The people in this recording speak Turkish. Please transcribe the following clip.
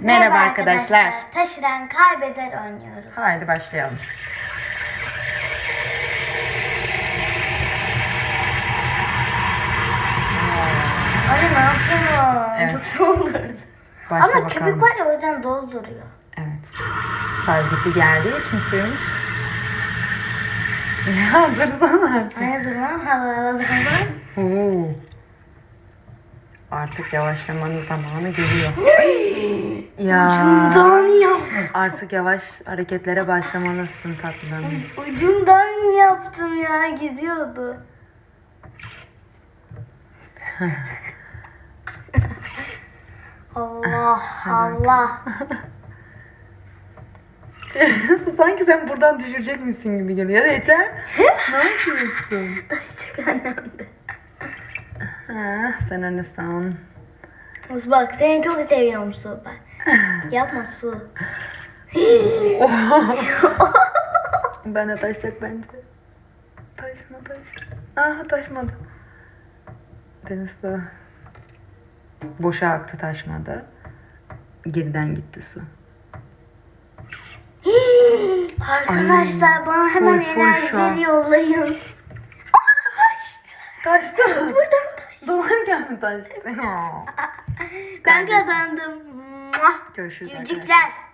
Merhaba arkadaşlar. Taşıran kaybeder oynuyoruz. Haydi başlayalım. Anne ne yapıyorsun? Evet. Çok soğuk. Başla Ama bakalım. köpük var ya o yüzden dolduruyor. Evet. Tarzlıklı geldiği için suyumuz. Ya dursana artık. Anne durmam havalı Oo. Artık yavaşlamanın zamanı geliyor. ya. Ucundan yap. Artık yavaş hareketlere başlamalısın tatlım. Ucundan yaptım ya gidiyordu. Allah Allah. Sanki sen buradan düşürecek misin gibi geliyor. Yeter. ne yapıyorsun? Çok önemli. Sen öylesin. Bak seni çok seviyorum su bak. Yapma su. De taşacak bence. Taşma taş. Aha taşmadı. Deniz su. Boşa aktı taşmadı. Geriden gitti su. Arkadaşlar bana hemen full full şu an. enerjileri yollayın. Taştı. Buradan Dolarken mi taştı? Ben kazandım. Görüşürüz arkadaşlar.